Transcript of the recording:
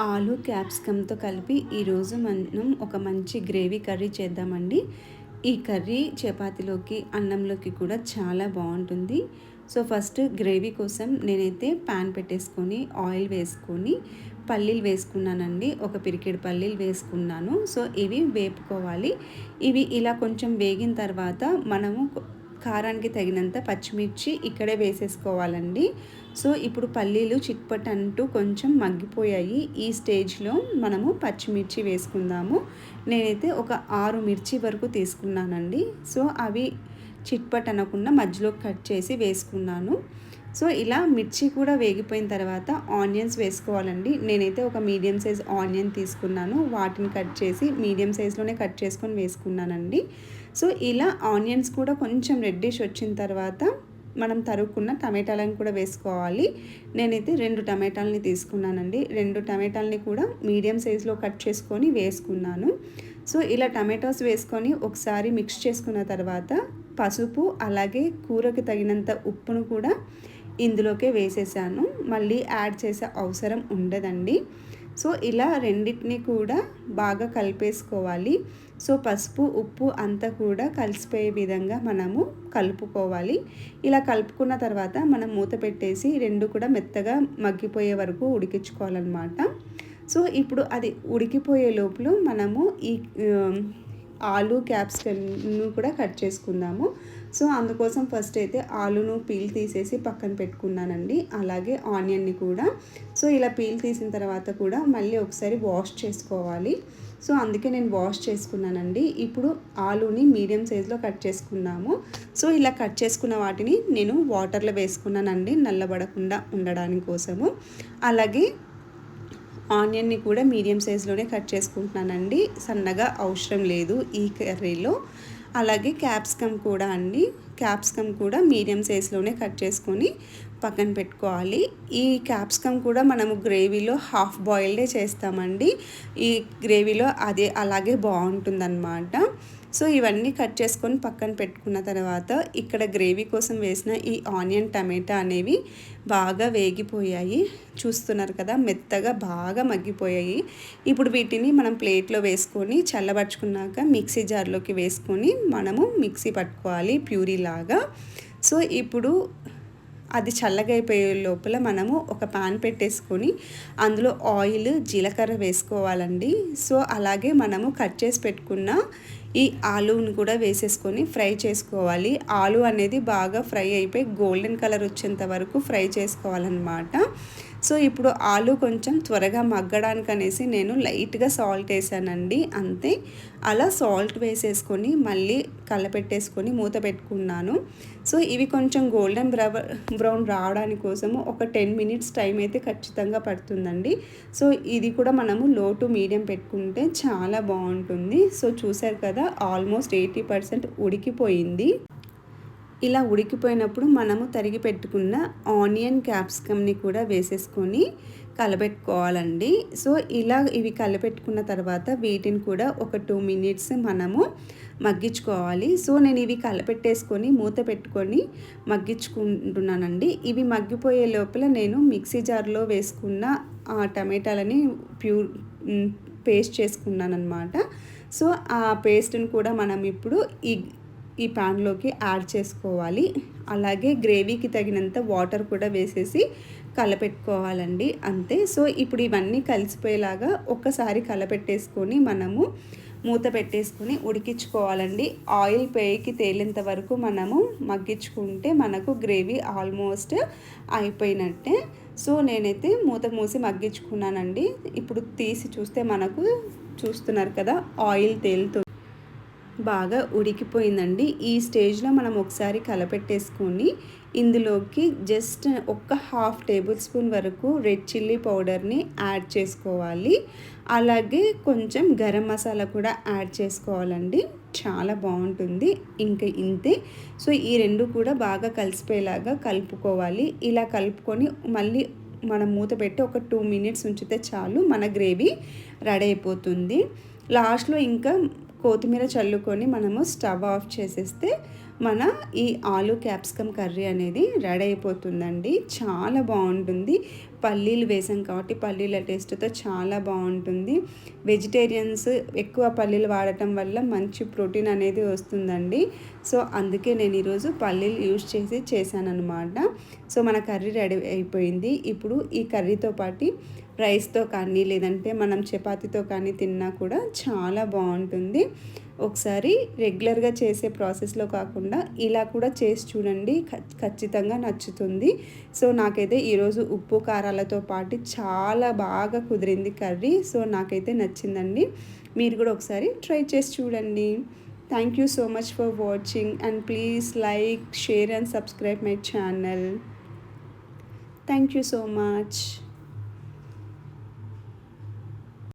ఆలు క్యాప్సికమ్తో కలిపి ఈరోజు మనం ఒక మంచి గ్రేవీ కర్రీ చేద్దామండి. ఈ కర్రీ చపాతీలోకి అన్నంలోకి కూడా చాలా బాగుంటుంది. సో ఫస్ట్ గ్రేవీ కోసం నేనైతే ప్యాన్ పెట్టేసుకొని ఆయిల్ వేసుకొని పల్లీలు వేసుకున్నానండి. ఒక పిరికెడు పల్లీలు వేసుకున్నాను. సో ఇవి వేపుకోవాలి. ఇవి ఇలా కొంచెం వేగిన తర్వాత మనము కారానికి తగినంత పచ్చిమిర్చి ఇక్కడే వేసేసుకోవాలండి. సో ఇప్పుడు పల్లీలు చిట్పట్ అంటూ కొంచెం మగ్గిపోయాయి. ఈ స్టేజ్లో మనము పచ్చిమిర్చి వేసుకుందాము. నేనైతే ఒక ఆరు మిర్చి వరకు తీసుకున్నానండి. సో అవి చిట్పట్ అనకుండా మధ్యలో కట్ చేసి వేసుకున్నాను. సో ఇలా మిర్చి కూడా వేగిపోయిన తర్వాత ఆనియన్స్ వేసుకోవాలండి. నేనైతే ఒక మీడియం సైజ్ ఆనియన్ తీసుకున్నాను. వాటిని కట్ చేసి మీడియం సైజ్లోనే కట్ చేసుకొని వేసుకున్నానండి. సో ఇలా ఆనియన్స్ కూడా కొంచెం రెడ్డిష్ వచ్చిన తర్వాత మనం తరుక్కున్న టమాటాలను కూడా వేసుకోవాలి. నేనైతే రెండు టమాటాలని తీసుకున్నానండి. రెండు టమాటాలని కూడా మీడియం సైజులో కట్ చేసుకొని వేసుకున్నాను. సో ఇలా టమాటోస్ వేసుకొని ఒకసారి మిక్స్ చేసుకున్న తర్వాత పసుపు అలాగే కూరకు తగినంత ఉప్పును కూడా ఇందులోకే వేసేసాను. మళ్ళీ యాడ్ చేసే అవసరం ఉండదండి. సో ఇలా రెండింటిని కూడా బాగా కలిపేసుకోవాలి. సో పసుపు ఉప్పు అంతా కూడా కలిసిపోయే విధంగా మనము కలుపుకోవాలి. ఇలా కలుపుకున్న తర్వాత మనం మూత పెట్టేసి రెండు కూడా మెత్తగా మగ్గిపోయే వరకు ఉడికించుకోవాలన్నమాట. సో ఇప్పుడు అది ఉడికిపోయే లోపల మనము ఈ ఆలు క్యాప్సికన్ను కూడా కట్ చేసుకుందాము. సో అందుకోసం ఫస్ట్ అయితే ఆలును పీల్ తీసేసి పక్కన పెట్టుకున్నానండి. అలాగే ఆనియన్ని కూడా. సో ఇలా పీల్ తీసిన తర్వాత కూడా మళ్ళీ ఒకసారి వాష్ చేసుకోవాలి. సో అందుకే నేను వాష్ చేసుకున్నానండి. ఇప్పుడు ఆలుని మీడియం సైజులో కట్ చేసుకున్నాము సో ఇలా కట్ చేసుకున్న వాటిని నేను వాటర్లో వేసుకున్నానండి నల్లబడకుండా ఉండడానికి కోసము. అలాగే ఆనియన్ని కూడా మీడియం సైజులోనే కట్ చేసుకుంటున్నానండి. సన్నగా అవసరం లేదు ఈ కర్రీలో. అలాగే క్యాప్సికమ్ కూడా అండి. క్యాప్సికమ్ కూడా మీడియం సైజులోనే కట్ చేసుకొని పక్కన పెట్టుకోవాలి. ఈ క్యాప్సికమ్ కూడా మనము గ్రేవీలో హాఫ్ బాయిల్డే చేస్తామండి. ఈ గ్రేవీలో అదే అలాగే బాగుంటుందన్నమాట. సో ఇవన్నీ కట్ చేసుకొని పక్కన పెట్టుకున్న తర్వాత ఇక్కడ గ్రేవీ కోసం వేసిన ఈ ఆనియన్ టమాటా అనేవి బాగా వేగిపోయాయి. చూస్తున్నారు కదా మెత్తగా బాగా మగ్గిపోయాయి. ఇప్పుడు వీటిని మనం ప్లేట్లో వేసుకొని చల్లబరుచుకున్నాక మిక్సీ జార్లోకి వేసుకొని మనము మిక్సీ పట్టుకోవాలి ప్యూరీ లాగా సో ఇప్పుడు అది చల్లగా అయిపోయే లోపల మనము ఒక పాన్ పెట్టేసుకొని అందులో ఆయిల్ జీలకర్ర వేసుకోవాలండి. సో అలాగే మనము కట్ చేసి పెట్టుకున్న ఈ ఆలుని కూడా వేసేసుకొని ఫ్రై చేసుకోవాలి. ఆలు అనేది బాగా ఫ్రై అయిపోయి గోల్డెన్ కలర్ వచ్చేంత వరకు ఫ్రై చేసుకోవాలన్నమాట. సో ఇప్పుడు ఆలు కొంచెం త్వరగా మగ్గడానికి అనేసి నేను లైట్గా సాల్ట్ వేసానండి అంతే. అలా సాల్ట్ వేసేసుకొని మళ్ళీ కలపెట్టేసుకొని మూత పెట్టుకున్నాను. సో ఇవి కొంచెం గోల్డెన్ బ్రౌన్ రావడానికి కోసము ఒక టెన్ మినిట్స్ టైం అయితే ఖచ్చితంగా పడుతుందండి. సో ఇది కూడా మనము లో టు మీడియం పెట్టుకుంటే చాలా బాగుంటుంది. సో చూసారు కదా ఆల్మోస్ట్ ఎయిటీ పర్సెంట్ ఉడికిపోయింది. ఇలా ఉడికిపోయినప్పుడు మనము తరిగి పెట్టుకున్న ఆనియన్ క్యాప్సికమ్ని కూడా వేసేసుకొని కలపెట్టుకోవాలండి. సో ఇలా ఇవి కలపెట్టుకున్న తర్వాత వీటిని కూడా ఒక టూ మినిట్స్ మనము మగ్గించుకోవాలి. సో నేను ఇవి కలపెట్టేసుకొని మూత పెట్టుకొని మగ్గించుకుంటున్నానండి. ఇవి మగ్గిపోయే లోపల నేను మిక్సీ జార్లో వేసుకున్న ఆ టమాటాలని ప్యూర్ పేస్ట్ చేసుకున్నాను అనమాట సో ఆ పేస్ట్ని కూడా మనం ఇప్పుడు ఈ ఈ ప్యాన్లోకి యాడ్ చేసుకోవాలి. అలాగే గ్రేవీకి తగినంత వాటర్ కూడా వేసేసి కలపెట్టుకోవాలండి. అంతే. సో ఇప్పుడు ఇవన్నీ కలిసిపోయేలాగా ఒక్కసారి కలపెట్టేసుకొని మనము మూత పెట్టేసుకొని ఉడికించుకోవాలండి. ఆయిల్ పేకి తేలేంత వరకు మనము మగ్గించుకుంటే మనకు గ్రేవీ ఆల్మోస్ట్ అయిపోయినట్టే. సో నేనైతే మూత మూసి మగ్గించుకున్నానండి. ఇప్పుడు తీసి చూస్తే మనకు చూస్తున్నారు కదా ఆయిల్ తేలుతుంది. బాగా ఉడికిపోయిందండి. ఈ స్టేజ్లో మనం ఒకసారి కలపెట్టేసుకొని ఇందులోకి జస్ట్ ఒక్క హాఫ్ టేబుల్ స్పూన్ వరకు రెడ్ చిల్లీ పౌడర్ని యాడ్ చేసుకోవాలి. అలాగే కొంచెం గరం మసాలా కూడా యాడ్ చేసుకోవాలండి. చాలా బాగుంటుంది. ఇంకా ఇంతే. సో ఈ రెండు కూడా బాగా కలిసిపోయేలాగా కలుపుకోవాలి. ఇలా కలుపుకొని మళ్ళీ మనం మూత పెట్టి ఒక టూ మినిట్స్ ఉంచితే చాలు మన గ్రేవీ రెడీ అయిపోతుంది. లాస్ట్లో ఇంకా కొత్తిమీర చల్లుకొని మనము స్టవ్ ఆఫ్ చేసేస్తే మన ఈ ఆలు క్యాప్సికమ్ కర్రీ అనేది రెడీ అయిపోతుందండి. చాలా బాగుంటుంది. పల్లీలు వేసాం కాబట్టి పల్లీల టేస్ట్తో చాలా బాగుంటుంది. వెజిటేరియన్స్ ఎక్కువ పల్లీలు వాడటం వల్ల మంచి ప్రోటీన్ అనేది వస్తుందండి. సో అందుకే నేను ఈరోజు పల్లీలు యూజ్ చేసి చేశాను సో మన కర్రీ రెడీ అయిపోయింది. ఇప్పుడు ఈ కర్రీతో పాటు రైస్తో కానీ లేదంటే మనం చపాతీతో కానీ తిన్నా కూడా చాలా బాగుంటుంది. ఒకసారి రెగ్యులర్గా చేసే ప్రాసెస్లో కాకుండా ఇలా కూడా చేసి చూడండి. ఖచ్చితంగా నచ్చుతుంది. సో నాకైతే ఈరోజు ఉప్పు కారాలతో పాటు చాలా బాగా కుదిరింది కర్రీ. సో నాకైతే నచ్చిందండి. మీరు కూడా ఒకసారి ట్రై చేసి చూడండి. Thank you so much for watching and please like share and subscribe my channel. Thank you so much.